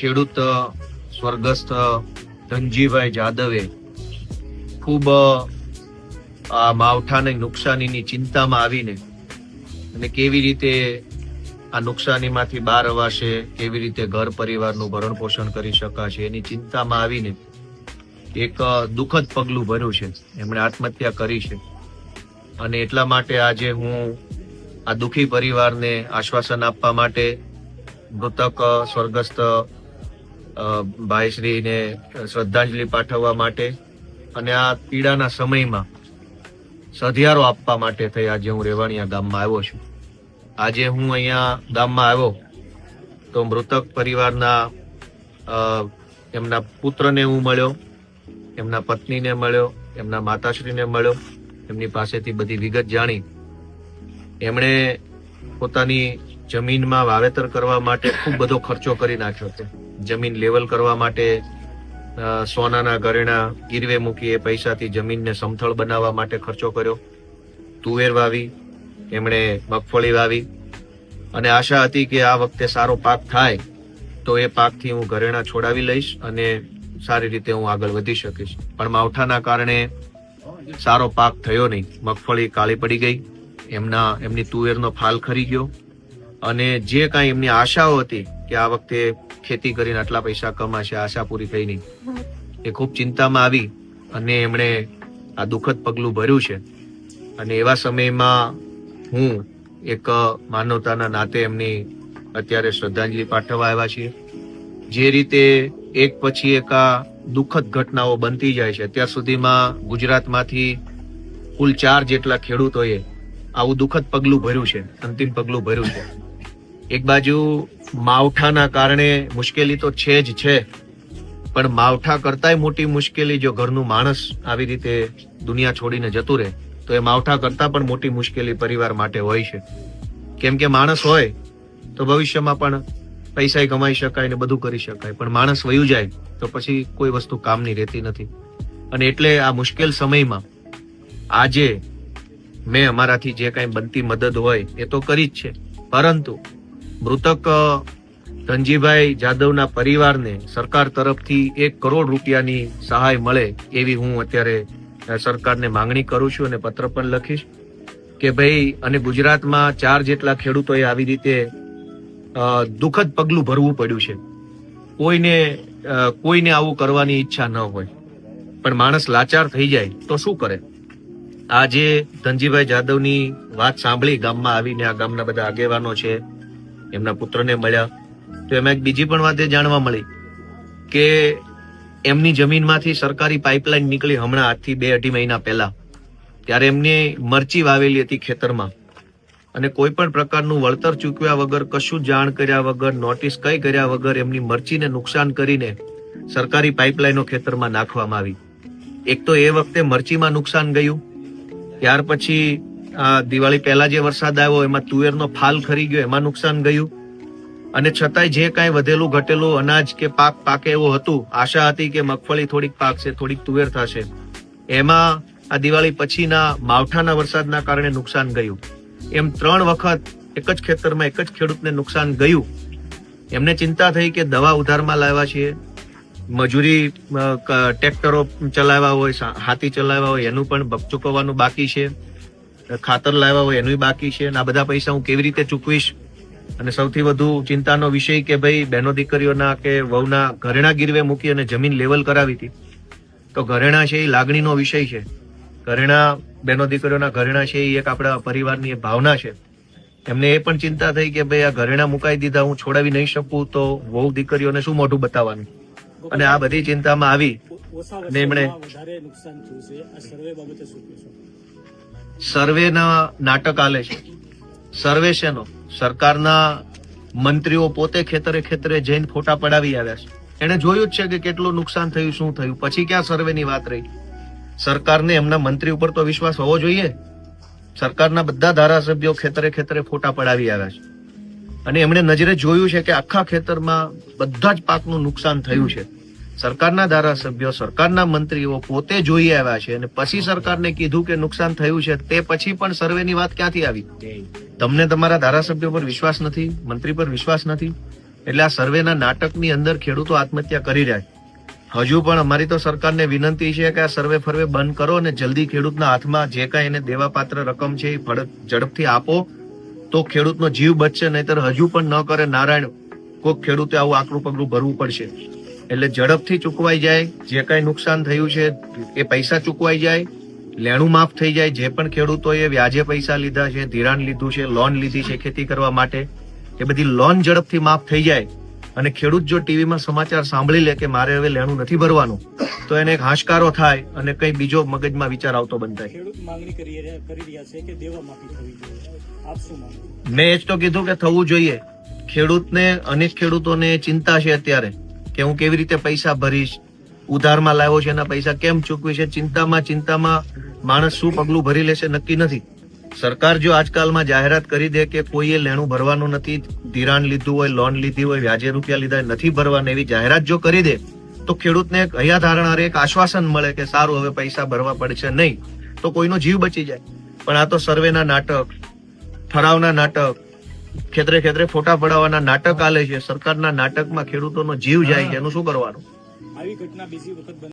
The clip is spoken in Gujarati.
ખેડૂત સ્વર્ગસ્થ ધનજીભાઈ જાદવે ખૂબ આ માવઠાને નુકસાનીની ચિંતામાં આવીને અને કેવી રીતે આ નુકસાનીમાંથી બહાર અવાશે, કેવી રીતે ઘર પરિવારનું ભરણ પોષણ કરી શકાશે એની ચિંતામાં આવીને એક દુઃખદ પગલું ભર્યું છે. એમણે આત્મહત્યા કરી છે. અને એટલા માટે આજે હું આ દુઃખી પરિવારને આશ્વાસન આપવા માટે મૃતક સ્વર્ગસ્થ ભાઈશ્રીને શ્રદ્ધાંજલિ પાઠવવા માટે અને આ પીડાના સમયમાં સધિયારો આપવા માટે થઈ આજે હું રેવાણીયા ગામમાં આવ્યો છું. આજે હું અહીંયા ગામમાં આવ્યો તો મૃતક પરિવારના એમના પુત્રને હું મળ્યો, એમના પત્નીને મળ્યો, એમના માતાશ્રીને મળ્યો, એમની પાસેથી બધી વિગત જાણી. એમણે પોતાની જમીનમાં વાવેતર કરવા માટે ખૂબ બધો ખર્ચો કરી નાખ્યો છે. જમીન લેવલ કરવા માટે સોનાના ઘરેણા ગીરવે મૂકી એ પૈસાથી જમીનને સમથળ બનાવવા માટે ખર્ચો કર્યો. તુવેર વાવી, એમણે મગફળી વાવી. અને આશા હતી કે આ વખતે સારો પાક થાય, તો એ પાકથી હું ઘરેણા છોડાવી લઈશ અને સારી રીતે હું આગળ વધી શકીશ. પણ માવઠાના કારણે સારો પાક થયો નહીં. મગફળી કાળી પડી ગઈ. એમના, એમની તુવેરનો ફાલ ખરી ગયો. અને જે કાંઈ એમની આશાઓ હતી કે આ વખતે ખેતી કરીને આટલા પૈસા કમાશે આશા પૂરી થઈ નહીં, એ ખૂબ ચિંતામાં આવી અને એમણે આ દુઃખદ પગલું ભર્યું છે. અને એવા સમયમાં હું એક માનવતાના નાતે એમની અત્યારે શ્રદ્ધાંજલિ પાઠવવા આવ્યા છીએ. જે રીતે એક પછી એક આ દુઃખદ ઘટનાઓ બનતી જાય છે, અત્યાર સુધીમાં ગુજરાતમાંથી કુલ ચાર જેટલા ખેડૂતોએ આવું દુઃખદ પગલું ભર્યું છે, અંતિમ પગલું ભર્યું છે. એક બાજુ માવઠાના કારણે મુશ્કેલી તો છે જ છે, પણ માવઠા કરતાંય મોટી મુશ્કેલી જો ઘરનું માણસ આવી રીતે દુનિયા છોડીને જતું રહે, તો એ માવઠા કરતા પણ મોટી મુશ્કેલી પરિવાર માટે હોય છે. કેમ કે માણસ હોય, તો ભવિષ્યમાં પણ પૈસા કમાઈ શકાય ને બધું કરી શકાય, પણ માણસ વયું જાય, તો પછી કોઈ વસ્તુ કામની રહેતી નથી. અને એટલે આ મુશ્કેલ સમયમાં આજે મેં અમારાથી જે કાંઈ બનતી મદદ હોય, એ તો કરી જ છે. પરંતુ મૃતક ધનજીભાઈ જાદવના પરિવારને સરકાર તરફથી એક કરોડ રૂપિયાની સહાય મળે એવી હું અત્યારે સરકારને માંગણી કરું છું અને પત્ર પણ લખીશ કે ભાઈ, અને ગુજરાતમાં ચાર જેટલા ખેડૂતોએ આવી રીતે દુઃખદ પગલું ભરવું પડ્યું છે. કોઈને કોઈને આવું કરવાની ઈચ્છા ન હોય. પણ માણસ લાચાર થઈ જાય તો શું કરે? આજે ધનજીભાઈ જાદવની વાત સાંભળી ગામમાં આવીને આ ગામના બધા આગેવાનો છે એમના પુત્રને મળ્યા. તો એમાં એક બીજી પણ વાત એ જાણવા મળી કે એમની જમીનમાંથી સરકારી પાઇપલાઇન નીકળી હમણાં આજથી બે અઢી મહિના પહેલા. ત્યારે એમને મરચી વાવેલી હતી ખેતરમાં. અને કોઈ પણ પ્રકારનું વળતર ચૂકવ્યા વગર, કશું જાણ કર્યા વગર, નોટિસ કઈ કર્યા વગર એમની મરચીને નુકસાન કરીને સરકારી પાઇપલાઇનો ખેતરમાં નાખવામાં આવી. એક તો એ વખતે મરચીમાં નુકસાન ગયું. ત્યાર પછી દિવાળી પહેલા જે વરસાદ આવ્યો, એમાં તુવેરનો ફાલ ખરી ગયો, એમાં નુકસાન ગયું. અને છતાંય જે કાંઈ વધેલું, ઘટેલું અનાજ કે પાક, પાકે એવું હતું, આશા હતી કે મગફળી થોડીક પાકશે થોડીક તુવેર થશે. એમાં આ દિવાળી પછીના માવઠાના વરસાદના કારણે નુકસાન ગયું. એમ ત્રણ વખત એક જ ખેતરમાં એક જ ખેડૂતને નુકસાન ગયું. એમને ચિંતા થઈ કે દવા ઉધારમાં લાવ્યા છીએ. મજૂરી ટ્રેક્ટરો ચલાવ્યા હોય હાથી ચલાવ્યા હોય, એનું પણ ચૂકવવાનું બાકી છે. ખાતર લાવ્યા હોય એનું બાકી છે અને આ બધા પૈસા હું કેવી રીતે ચૂકવીશ? અને સૌથી વધુ ચિંતાનો વિષય કે ભાઈ બહેનો દીકરીઓના કે વહુના ઘરેણા ગીરવે મૂકી અને જમીન લેવલ કરાવી હતી. તો ઘરેણા છે એ લાગણીનો વિષય છે. ઘરેણા બહેનો દીકરીઓના ઘરેણા છે એ એક આપણા પરિવારની ભાવના છે. એમને એ પણ ચિંતા થઈ કે ભાઈ આ ઘરેણા મુકાઈ દીધા હું છોડાવી નહીં શકું તો વહુ દીકરીઓને શું મોઢું બતાવવાનું? અને આ બધી ચિંતામાં આવી અને એમણે- સર્વેના નાટક આલે છે. સર્વે શેનો? સરકારના મંત્રીઓ પોતે ખેતરે ખેતરે જઈને ફોટા પડાવી આવ્યા છે. એને જોયું જ છે કે કેટલું નુકસાન થયું, શું થયું. પછી ક્યાં સર્વેની વાત રહી? સરકારને એમના મંત્રી ઉપર તો વિશ્વાસ હોવો જોઈએ. સરકારના બધા ધારાસભ્યો ખેતરે ખેતરે ફોટા પડાવી આવ્યા છે. અને એમણે નજરે જોયું છે કે આખા ખેતરમાં બધા જ પાકનું નુકસાન થયું છે. સરકારના ધારાસભ્યો, સરકારના મંત્રીઓ પોતે જોઈ આવ્યા છે અને પછી સરકારને કીધું કે નુકસાન થયું છે, તે પછી પણ સર્વેની વાત ક્યાંથી આવી? તમને તમારા ધારાસભ્યો પર વિશ્વાસ નથી, મંત્રી પર વિશ્વાસ નથી? એટલે આ સર્વેના નાટકની અંદર ખેડૂતો આત્મહત્યા કરી રહ્યા છે. હજુ પણ અમારી તો સરકારને વિનંતી છે કે આ સર્વે ફર્વે બંધ કરો અને જલ્દી ખેડૂતના હાથમાં જે કાંઈ એને દેવાપાત્ર રકમ છે એ ઝડપથી આપો. તો ખેડૂતનો જીવ બચશે, નહીતર હજુ પણ ન કરે નારાયણ. કોઈક ખેડૂતે આવું આકરું પગલું ભરવું પડશે. એટલે ઝડપથી ચૂકવાઈ જાય જે કાંઈ નુકસાન થયું છે એ પૈસા ચૂકવાઈ જાય લેણું માફ થઈ જાય જે પણ ખેડૂતોએ વ્યાજે પૈસા લીધા છે ધિરાણ લીધું છે લોન લીધી છે ખેતી કરવા માટે એ બધી લોન ઝડપથી માફ થઈ જાય. અને ખેડૂત જો ટીવીમાં સમાચાર સાંભળી લે કે મારે હવે લેણું નથી ભરવાનું તો એને એક હાશકારો થાય અને કઈ બીજો મગજમાં વિચાર આવતો બંધ થાય ખેડૂત માંગણી કરી રહ્યા છે કે દેવા માફી થવી જોઈએ. આપ શું મેં એ જ તો કીધું કે થવું જોઈએ. ખેડૂતને અનેક ખેડૂતોને ચિંતા છે અત્યારે. કે હું કેવી રીતે પૈસા ભરીશ? ઉધારમાં લાવ્યો છે એના પૈસા કેમ ચૂકવી છે? ચિંતામાં ચિંતામાં માણસ શું પગલું ભરી લેશે નક્કી નથી. સરકાર જો આજકાલમાં જાહેરાત કરી દે કે કોઈએ લેણું ભરવાનું નથી, ધિરાણ લીધું હોય લોન લીધી હોય, વ્યાજે રૂપિયા લીધા નથી ભરવાના એવી જાહેરાત જો કરી દે, તો ખેડૂતને એક હૈયાધારણા એક આશ્વાસન મળે કે સારું હવે પૈસા ભરવા પડશે નહીં, તો કોઈનો જીવ બચી જાય. પણ આ તો સર્વેના નાટક, ઠરાવના નાટક ખેતરે ખેતરે ફોટા પડાવવાના નાટક આલે છે. સરકારના નાટકમાં ખેડૂતોનો જીવ જાય છે. એનું શું કરવાનું? આવી ઘટના બીજી વખત